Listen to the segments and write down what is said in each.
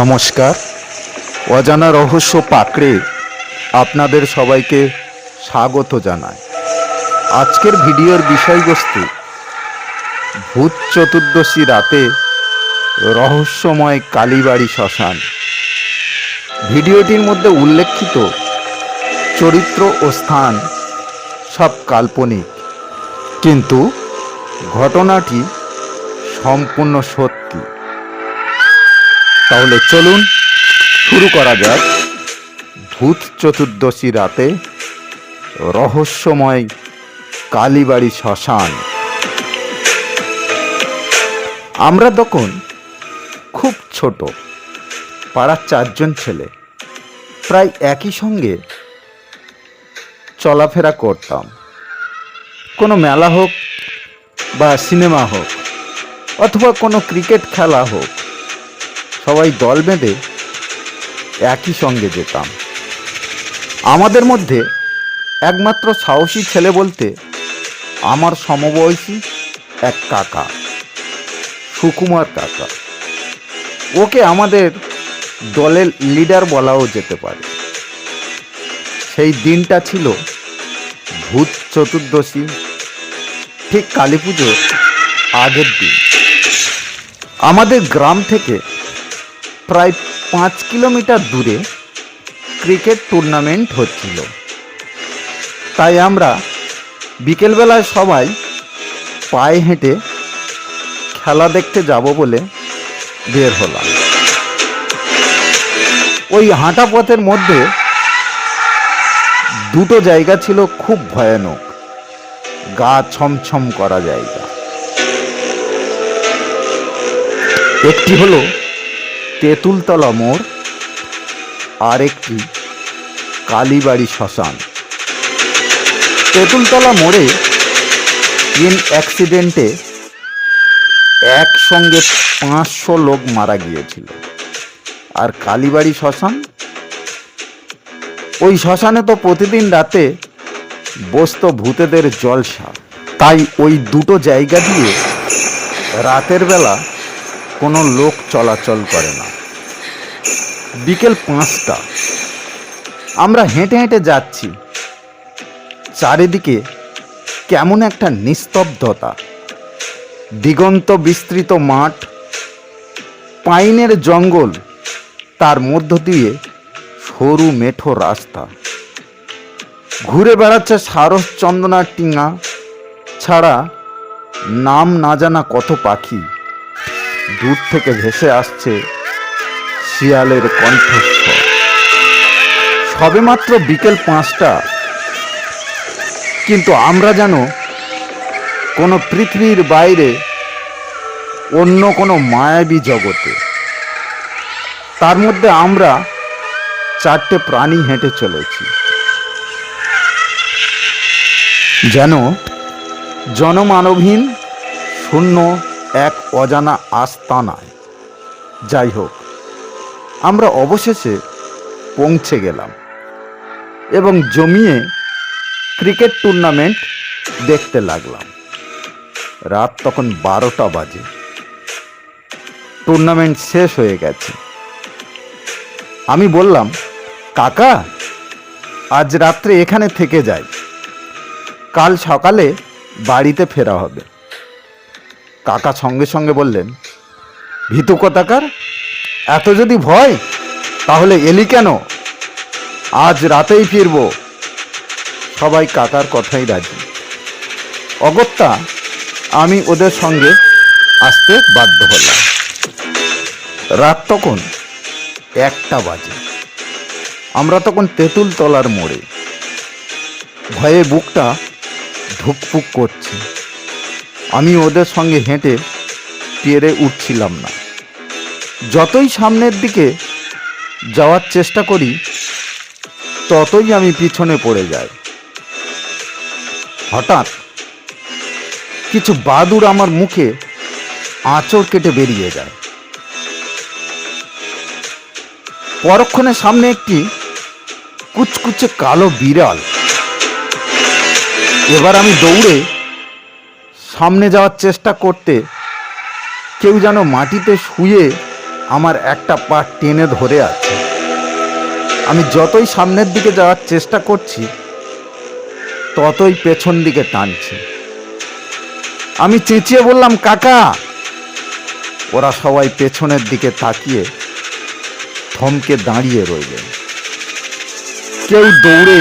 নমস্কার। অজানা রহস্য পাকড়ে আপনাদের সবাইকে স্বাগত জানাই। আজকের ভিডিওর বিষয়বস্তু, ভূত চতুর্দশী রাতে রহস্যময় কালীবাড়ি শ্মশান। ভিডিওটির মধ্যে উল্লেখিত চরিত্র ও স্থান সব কাল্পনিক, কিন্তু ঘটনাটি সম্পূর্ণ সত্যি। তাহলে চলুন শুরু করা যাক। ভূত চতুর্দশী রাতে রহস্যময় কালীবাড়ি শ্মশান। আমরা তখন খুব ছোট, পাড়ার চারজন ছেলে, প্রায় একই সঙ্গে চলাফেরা করতাম। কোনো মেলা হোক বা সিনেমা হোক, অথবা কোনো ক্রিকেট খেলা হোক সবাই দল বেঁধে একই সঙ্গে যেতাম। আমাদের মধ্যে একমাত্র সাহসী ছেলে বলতে আমার সমবয়সী এক কাকা, সুকুমার কাকা। ওকে আমাদের দলের লিডার বলাও যেতে পারে। সেই দিনটা ছিল ভূত চতুর্দশী, ঠিক কালী পুজোর আগের দিন। আমাদের গ্রাম থেকে প্রায় পাঁচ কিলোমিটার দূরে ক্রিকেট টুর্নামেন্ট হচ্ছিল। তাই আমরা বিকেলবেলায় সবাই পায়ে হেঁটে খেলা দেখতে যাব বলে বের হলাম। ওই হাঁটা পথের মধ্যে দুটো জায়গা ছিল খুব ভয়ানক। গা ছমছম করা জায়গা। একটি হলো তেঁতুলতলা মোড় আর একটি কালীবাড়ি শ্মশান। তেঁতুলতলা মোড়ে ট্রেন অ্যাক্সিডেন্টে একসঙ্গে পাঁচশো লোক মারা গিয়েছিল। আর কালীবাড়ি শ্মশান? ওই শ্মশানে তো প্রতিদিন রাতে বসতো ভূতেদের জলসা তাই ওই দুটো জায়গা দিয়ে রাতের বেলা কোনো লোক চলাচল করে না। বিকেল পাঁচটা। আমরা হেঁটে হেঁটে যাচ্ছি। চারিদিকে কেমন একটা নিস্তব্ধতা। দিগন্ত বিস্তৃত মাঠ, পাইনের জঙ্গল, তার মধ্য দিয়ে সরু মেঠো রাস্তা। ঘুরে বেড়াচ্ছে সারস চন্দনার টিঙা, ছাড়া নাম না জানা কত পাখি। দূর থেকে ভেসে আসছে শিয়ালের কণ্ঠস্বর। সবেমাত্র বিকেল পাঁচটা। কিন্তু আমরা যেন কোনো পৃথিবীর বাইরে অন্য কোনো মায়াবী জগতে। তার মধ্যে আমরা চারটে প্রাণী হেঁটে চলেছি। যেন জনমানবহীন শূন্য এক অজানা আস্তানায়। যাই হোক আমরা অবশেষে পৌঁছে গেলাম এবং জমিয়ে ক্রিকেট টুর্নামেন্ট দেখতে লাগলাম। রাত তখন বারোটা বাজে। টুর্নামেন্ট শেষ হয়ে গেছে। আমি বললাম, কাকা, আজ রাত্রে এখানে থেকে যাই। কাল সকালে বাড়িতে ফেরা হবে। কাকা সঙ্গে সঙ্গে বললেন, ভীতু কথাকার? এত যদি ভয়, তাহলে এলি কেন? আজ রাতেই ফিরব। সবাই কাকার কথাই রাজি। অগত্যা, আমি ওদের সঙ্গে আসতে বাধ্য হলাম। রাত তখন একটা বাজে। আমরা তখন তেঁতুল তলার মোড়ে। ভয়ে বুকটা ধুকপুক করছে। আমি ওদের সঙ্গে হেঁটে পেরে উঠছিলাম না। যতই সামনের দিকে যাওয়ার চেষ্টা করি, ততই আমি পিছনে পড়ে যাই। হঠাৎ কিছু বাদুর আমার মুখে আঁচড় কেটে বেরিয়ে যায়। পরক্ষণে সামনে একটি কুচকুচে কালো বিড়াল। এবার আমি দৌড়ে সামনে যাওয়ার চেষ্টা করতে কেউ যেন মাটিতে শুয়ে আমার একটা পা টেনে ধরে আছে। আমি যতই সামনের দিকে যাওয়ার চেষ্টা করছি, ততই পেছন দিকে টানছে। আমি চেঁচিয়ে বললাম, কাকা! ওরা সবাই পেছনের দিকে তাকিয়ে থমকে দাঁড়িয়ে রইলেন কেউ দৌড়ে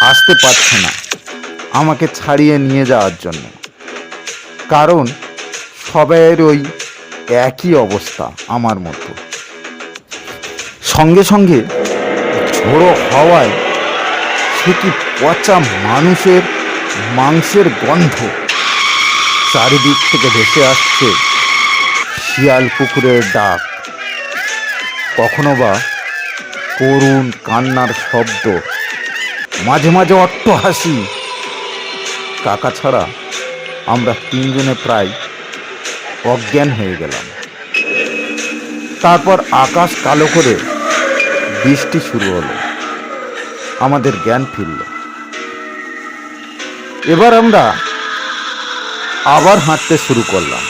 আসতে পারছে না আমাকে ছাড়িয়ে নিয়ে যাওয়ার জন্য। কারণ সবাইয়ের ওই একই অবস্থা আমার মতো। সঙ্গে সঙ্গে ঝোড়ো হওয়ায় সে কি পচা মানুষের মাংসের গন্ধ চারিদিক থেকে ভেসে আসছে শিয়াল কুকুরের ডাক। কখনো বা করুণ কান্নার শব্দ, মাঝে মাঝে অট্ট হাসি কাকা ছাড়া আমরা তিনজনে প্রায় অজ্ঞান হয়ে গেলাম। তারপর আকাশ কালো করে বৃষ্টি শুরু হলো। আমাদের জ্ঞান ফিরল। এবার আমরা আবার হাঁটতে শুরু করলাম।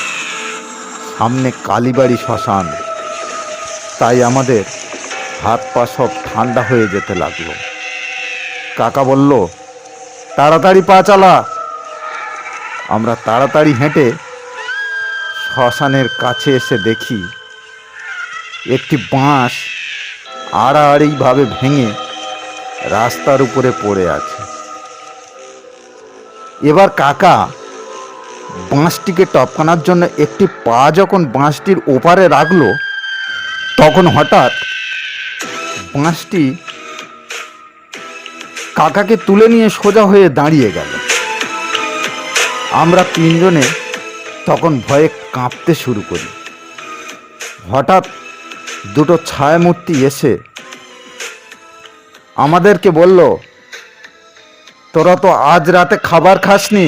সামনে কালীবাড়ি শ্মশান। তাই আমাদের হাত পা সব ঠান্ডা হয়ে যেতে লাগল। কাকা বলল, তাড়াতাড়ি পা চালা। আমরা তাড়াতাড়ি হেঁটে শ্মশানের কাছে এসে দেখি একটি বাঁশ আড়াআড়িভাবে ভেঙে রাস্তার উপরে পড়ে আছে। এবার কাকা বাঁশটিকে টপকানোর জন্য একটি পা যখন বাঁশটির ওপারে রাখল, তখন হঠাৎ বাঁশটি কাকাকে তুলে নিয়ে সোজা হয়ে দাঁড়িয়ে গেল। আমরা তিনজনে তখন ভয়ে কাঁপতে শুরু করি। হঠাৎ দুটো ছায়ামূর্তি এসে আমাদেরকে বলল, তোরা তো আজ রাতে খাবার খাসনি।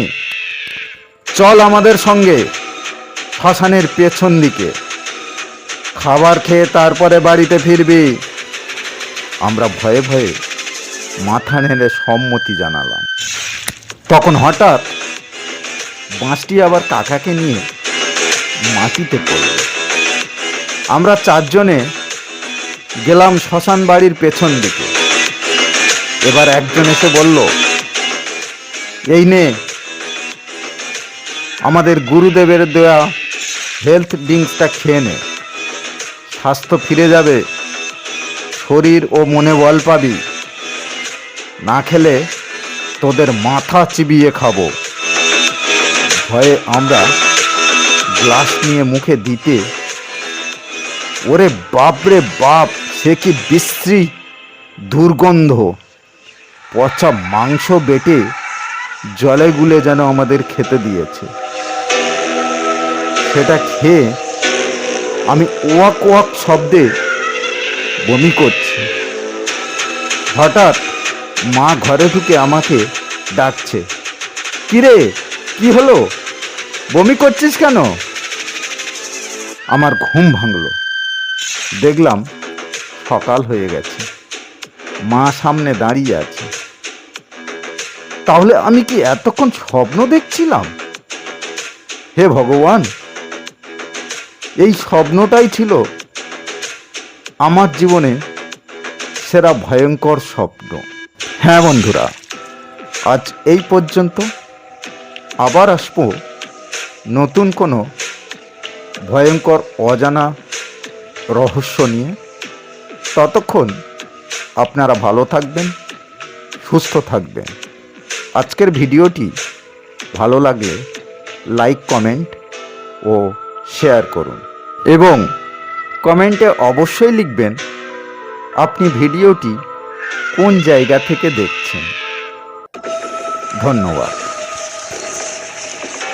চল আমাদের সঙ্গে শ্মশানের পেছন দিকে। খাবার খেয়ে তারপরে বাড়িতে ফিরবি। আমরা ভয়ে ভয়ে মাথা নেড়ে সম্মতি জানালাম। তখন হঠাৎ বাঁশটি আবার কাকাকে নিয়ে মাটিতে পড়ল। আমরা চারজনে গেলাম শ্মশান বাড়ির পেছন দিকে। এবার একজন এসে বলল, এই নে, আমাদের গুরুদেবের দেওয়া হেলথ ড্রিঙ্কসটা খেয়ে নে। স্বাস্থ্য ফিরে যাবে, শরীর ও মনে বল পাবি। না খেলে তোদের মাথা চিবিয়ে খাব। ভয়ে আমরা গ্লাস নিয়ে মুখে দিতে, ওরে বাপরে বাপ, সে কি বিশ্রী দুর্গন্ধ। পচা মাংস বেটে জলে গুলে যেন আমাদের খেতে দিয়েছে। সেটা খেয়ে আমি ওয়াক ওয়াক শব্দে বমি করছি। হঠাৎ মা ঘরে ঢুকে আমাকে ডাকছে, কিরে, কি হলো? বমি করছিস কেন? আমার ঘুম ভাঙলো। দেখলাম সকাল হয়ে গেছে। মা সামনে দাঁড়িয়ে আছে। তাহলে আমি কি এতক্ষণ স্বপ্ন দেখছিলাম? হে ভগবান, এই স্বপ্নটাই ছিল আমার জীবনে সেরা ভয়ঙ্কর স্বপ্ন। হ্যাঁ বন্ধুরা, আজ এই পর্যন্ত আবার আসব নতুন কোনো ভয়ঙ্কর, অজানা রহস্য নিয়ে ততক্ষণ আপনারা ভালো থাকবেন, সুস্থ থাকবেন। আজকের ভিডিওটি ভালো লাগলে লাইক, কমেন্ট ও শেয়ার করুন। এবং কমেন্টে অবশ্যই লিখবেন, আপনি ভিডিওটি কোন জায়গা থেকে দেখছেন। ধন্যবাদ।